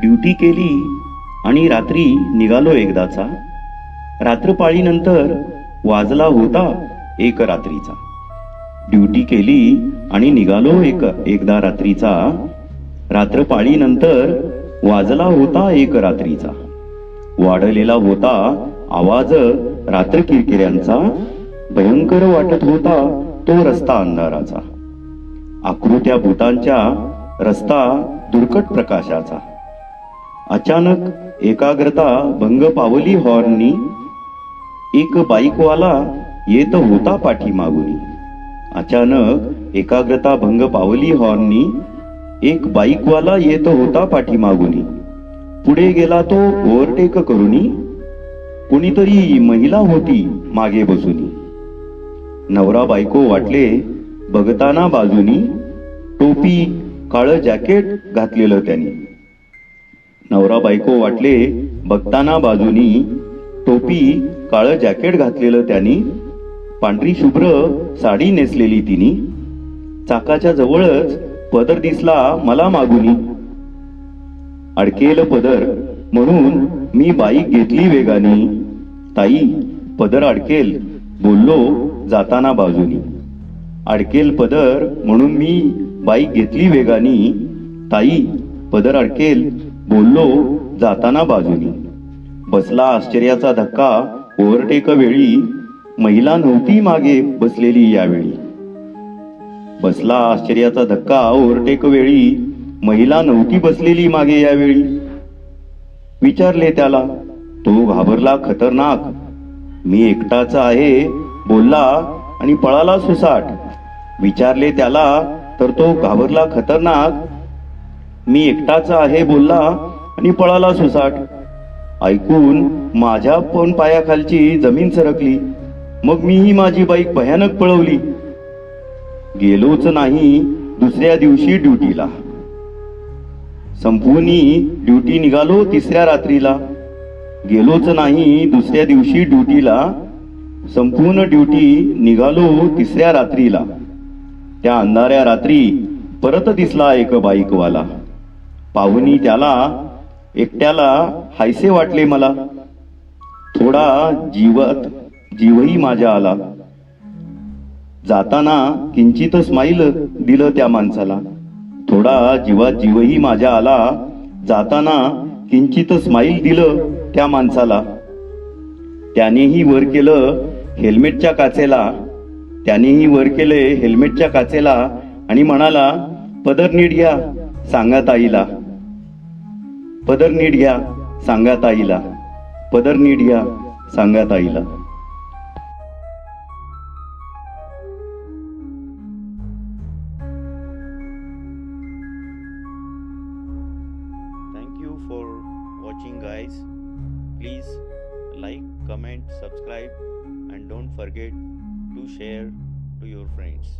Duty केली आणि रात्री निघालो एकदाचा. रात्रपाळीनंतर वाजला होता एक रात्रीचा. ड्युटी केली आणि निघालो एक एकदा रात्रीचा. रात्रपाळीनंतर वाजला होता एक रात्रीचा. वाढलेला होता आवाज रात्र किरकिऱ्यांचा भयंकर वाटत होता तो रस्ता अंधाराचा. आकृत्या भूतांच्या रस्ता दुर्कट प्रकाशाचा. अचानक एकाग्रता भंग पावली हॉर्ननी एक बाईकवाला येत होता पाठीमागुनी. अचानक एकाग्रता भंग पावली हॉर्ननी एक बाईकवाला येत होता पाठीमागुनी. पुढे गेला तो ओव्हरटेक करुनी. कुणीतरी महिला होती मागे बसूनी. नवरा बायको वाटले बघताना बाजूनी. टोपी काळं जॅकेट घातलेलं त्यांनी. नवरा बायको वाटले बघताना बाजूनी टोपी काळं जॅकेट घातलेलं त्यांनी. पांढरी शुभ्र साडी नेसलेली तिनी. चाकाच्या जवळच पदर दिसला मला मागुनी. अडकेल पदर म्हणून मी बाईक घेतली वेगाने. ताई पदर अडकेल बोललो जाताना बाजूनी. अडकेल पदर म्हणून मी बाईक घेतली वेगानी. ताई पदर अडकेल बोललो जाताना बाजूनी. बसला आश्चर्याचा धक्का ओव्हरटेक वेळी महिला नव्हती मागे बसलेली यावेळी. बसला आश्चर्याचा धक्का ओव्हरटेक वेळी महिला नव्हती बसलेली मागे यावेळी. विचारले त्याला तो घाबरला खतरनाक. मी एकटाच आहे बोलला आणि पळाला सुसाट. विचारले त्याला तर तो घाबरला खतरनाक? मी एकटाच आहे बोलला आणि पळाला सुसाट. ऐकून माझ्या पण पायाखालची जमीन सरकली. मग मीही माझी बाईक भयानक पळवली. गेलोच नाही दुसऱ्या दिवशी ड्युटीला. संपूनी ड्युटी निघालो तिसऱ्या रात्रीला. गेलोच नाही दुसऱ्या दिवशी ड्युटीला. संपूर्ण ड्युटी निघालो तिसऱ्या रात्रीला. त्या अंधाऱ्या रात्री परत दिसला एक बाईकवाला. पाहुणी त्याला एकट्याला हायसे वाटले मला. थोडा जीवत जीवही माझ्या आला. जाताना किंचित स्माईल दिलं त्या माणसाला. थोडा जीवात जीवही माझ्या आला. जाताना किंचित स्माईल दिलं त्या माणसाला. त्यानेही वर केलं हेल्मेटच्या काचेला. त्यानेही वर केले हेल्मेटच्या काचेला आणि म्हणाला पदर नीट घ्या सांगा ताईला. पदर नीट घ्या सांगा ताईला पदर नीट घ्या सांगा ताईला thank you for watching guys please like comment subscribe and don't forget to share to your friends